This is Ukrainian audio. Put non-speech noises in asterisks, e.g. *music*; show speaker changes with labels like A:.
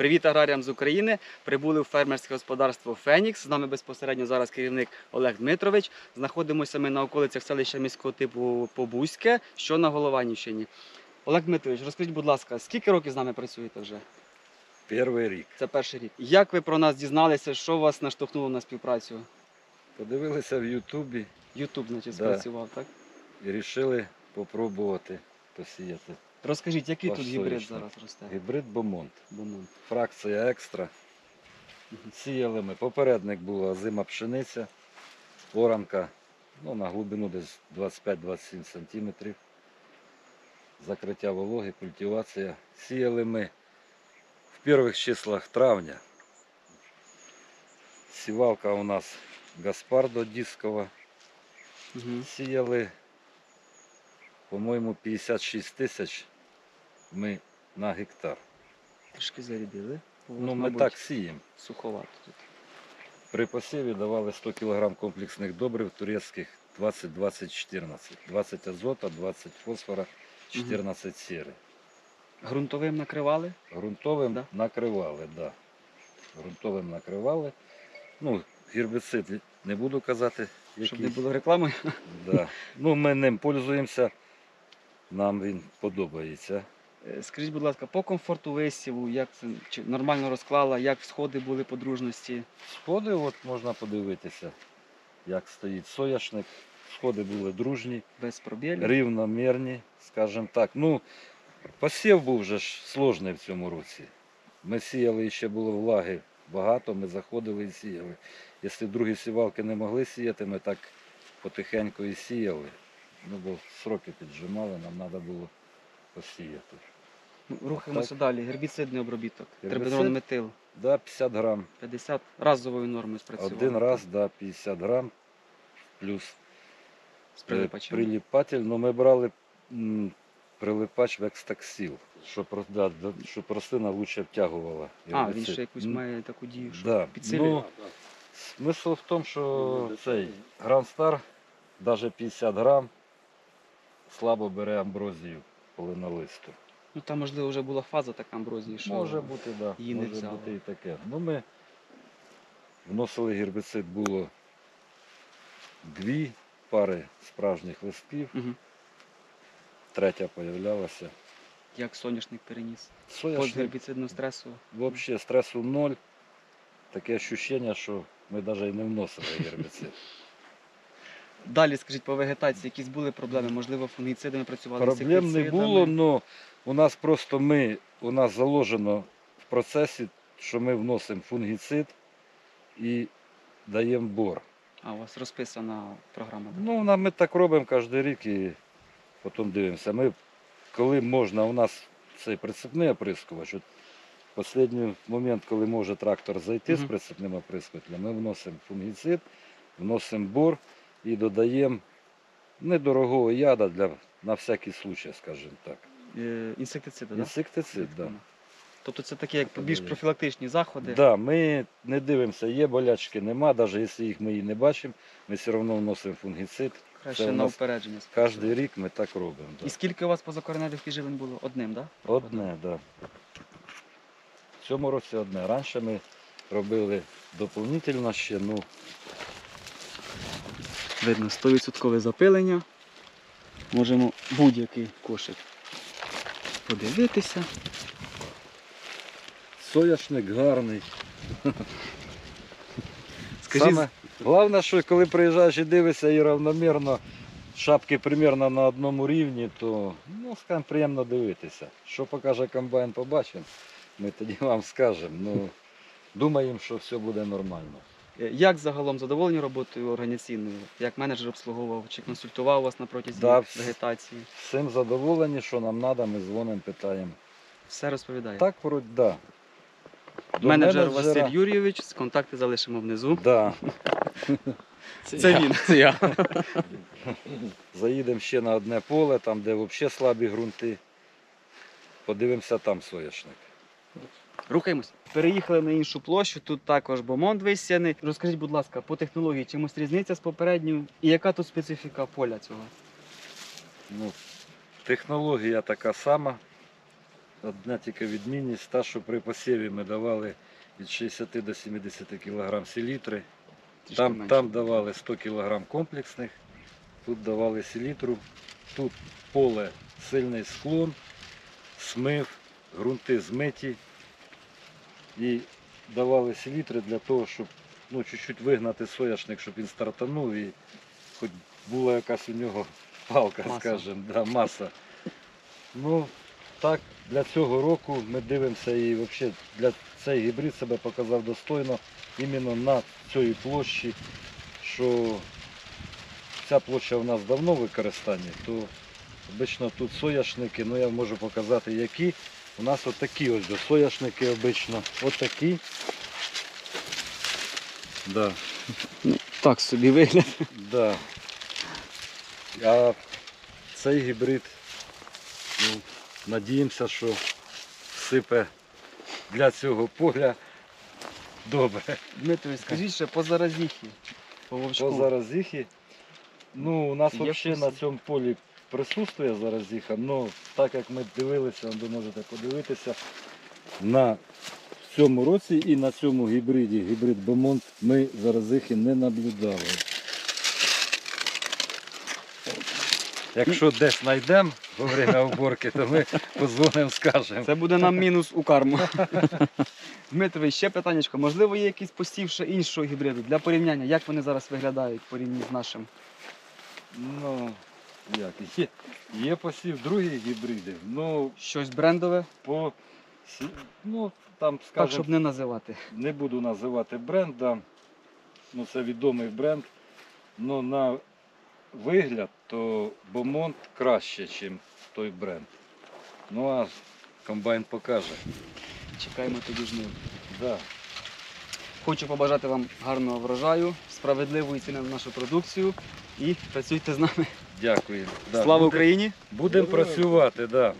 A: Привіт аграріям з України. Прибули в фермерське господарство Фенікс. З нами безпосередньо зараз керівник Олег Дмитрович. Знаходимося ми на околицях селища міського типу Побузьке, що на Голованівщині. Олег Дмитрович, розкажіть, будь ласка, скільки років з нами працюєте вже?
B: Перший рік.
A: Це перший рік. Як ви про нас дізналися? Що вас наштовхнуло на співпрацю?
B: Подивилися в Ютубі
A: Ютуб, значить,
B: Да.
A: спрацював, так?
B: і вирішили попробувати посіяти.
A: Розкажіть, який тут гібрид зараз росте?
B: Гібрид Бомонт.
A: Бомон.
B: Фракція екстра. Сіяли ми. Попередник була зима пшениця, оранка ну, на глибину десь 25-27 сантиметрів. Закриття вологи, культивація. Сіяли ми в перших числах травня. Сівалка у нас Гаспардо дискова.
A: Угу.
B: Сіяли, по-моєму, 56 тисяч ми на гектар.
A: Трішки зарядили.
B: Ну, ми так сіємо.
A: суховато тут.
B: При посіві давали 100 кг комплексних добрив турецьких 20-20-14. 20 азота, 20 фосфора, 14 сіри.
A: Грунтовим накривали?
B: Грунтовим
A: Да?
B: накривали, да. Грунтовим накривали. Ну, гербіцид не буду казати,
A: Щоб не було реклами. *laughs*
B: Да. Ну, ми ним пользуємося. Нам він подобається.
A: Е, Скажіть, будь ласка, по комфорту висіву, як це чи нормально розклала, як сходи були по дружності?
B: Сходи, от можна подивитися, як стоїть соняшник. Сходи були дружні,
A: Без пробілів?
B: рівномірні, скажімо так. Ну, посів був вже ж сложний в цьому році. Ми сіяли і ще було влаги багато, ми заходили і сіяли. Якщо другі сівалки не могли сіяти, ми так потихеньку і сіяли. Ну, бо сроки піджимали, нам треба було посіяти.
A: Ну, Рухаємося
B: Так.
A: далі. Гербіцидний обробіток.
B: Гербіцид?
A: Трибенон метил.
B: Да, 50 грам.
A: 50 разовою нормою спрацював.
B: Один раз, да, 50 грам. Плюс
A: з прилипачем.
B: Е, Приліпатель, ну ми брали м, прилипач в екстаксіл, щоб, да, да, щоб рослина лучше втягувала.
A: А, він
B: гербіцид.
A: ще якусь
B: М,
A: має таку дію, що
B: да.
A: підсилює.
B: Ну, смисл в тому, що цей Grand Star, навіть 50 грам, слабо бере амброзію полинолисту.
A: Ну там, можливо, вже була фаза така амброзії, що
B: Може бути, да.
A: її не
B: Може
A: взяло.
B: бути і таке. Ну, ми вносили гербіцид, було дві пари справжніх листків,
A: Мгм.
B: третя появлялася.
A: як соняшник переніс.
B: Соняшник
A: Постгербіцидного стресу.
B: Взагалі стресу ноль. Таке відчуття, що ми навіть і не вносили гербіцид. *laughs*
A: Далі, скажіть, по вегетації якісь були проблеми? Можливо, фунгіцидами працювали
B: Проблем не було, але у нас просто ми, у нас заложено в процесі, що ми вносимо фунгіцид і даємо бор.
A: А, у вас розписана програма.
B: Ну, на- ми так робимо кожен рік і потім дивимося. Ми, коли можна, у нас цей прицепний оприскувач. От останній момент, коли може трактор зайти з
A: Мгм.
B: прицепним оприскувачем, ми вносимо фунгіцид, вносимо бор і додаємо недорогого яда для, на всякий случай, скажімо так.
A: Е, Інсектициди, так?
B: Інсектицид, так. Да.
A: Тобто це такі як більш профілактичні заходи.
B: Да, ми не дивимося, є болячки, нема, навіть якщо їх ми і не бачимо, ми все одно вносимо фунгіцид.
A: Краще
B: Це
A: на упередження.
B: Кожен рік ми так робимо. Да.
A: І скільки у вас позакореневих підживлень було? Одним, так? Да?
B: Одне, так. Да. В цьому році одне. Раніше ми робили доповнительно ще, ну,
A: Видно, 100% запилення. Можемо будь-який кошик подивитися.
B: соняшник гарний. *laughs*
A: Скажіть,
B: Саме головне, що коли приїжджаєш і дивишся і равномірно, шапки примерно на одному рівні, то ну, скажімо, приємно дивитися. Що покаже комбайн, побачимо, ми тоді вам скажемо. Ну, думаємо, що все буде нормально.
A: Е, як загалом задоволені роботою організаційною? Як менеджер обслуговував чи консультував вас на протязі
B: Да, вс-
A: вегетації?
B: Всім задоволені, що нам треба, ми дзвонимо, питаємо.
A: Все розповідає.
B: Так, вроді, да. До
A: Менеджер
B: менеджера-
A: Василь Юрійович, контакти залишимо внизу.
B: Да. *laughs*
A: Це він. Це я. *laughs*
B: Заїдемо ще на одне поле, там, де взагалі слабі ґрунти. Подивимося там соняшник.
A: Рухаємось. Переїхали на іншу площу, тут також бомонд висяний. Розкажіть, будь ласка, по технології чимось різниця з попередньою? І яка тут специфіка поля цього?
B: Ну, технологія така сама. одна тільки відмінність, та, що при посіві ми давали від 60 до 70 кг селітри. Там, там давали 100 кг комплексних, тут давали селітру, тут поле сильний склон, смив, ґрунти змиті. І давали селітри для того, щоб ну, чуть-чуть вигнати соняшник, щоб він стартанув і хоч була якась у нього палка,
A: Маса.
B: скажімо, да, маса. Ну, так, для цього року ми дивимося і взагалі для цей гібрид себе показав достойно іменно на цій площі, що ця площа у нас давно в використанні, то обично тут соняшники, ну я можу показати які. У нас отакі ось до соняшники обично. Отакі. Да,
A: Так собі вигляд.
B: да. А цей гібрид, ну, надіємося, що сипе для цього поля добре.
A: Дмитро, скажіть ще по заразіхі, по.
B: По заразіхі. Ну, у нас взагалі на цьому полі присутствує заразіха, але так як ми дивилися, ви можете подивитися, на цьому році і на цьому гібриді, гібрид Бомонт, ми заразихи не наблюдали. Якщо десь знайдемо во время уборки, то ми позвонимо, скажемо.
A: Це буде нам мінус у карму. *laughs* Дмитро, ще питання. Можливо, є якийсь посів ще іншого гібриду для порівняння, як вони зараз виглядають в порівнянні з нашим?
B: Ну, як, є, є посів других гібридів, ну,
A: Щось брендове,
B: по сі- ну, там,
A: так,
B: скажімо,
A: щоб не називати.
B: не буду називати бренд, ну, це відомий бренд. Ну, на вигляд, то Бомонт краще, ніж той бренд. Ну а комбайн покаже.
A: Чекаємо тоді жнив.
B: Да.
A: Хочу побажати вам гарного врожаю, справедливої ціни на нашу продукцію і працюйте з нами.
B: Дякую. Да,
A: Слава Україні!
B: Будемо працювати, да.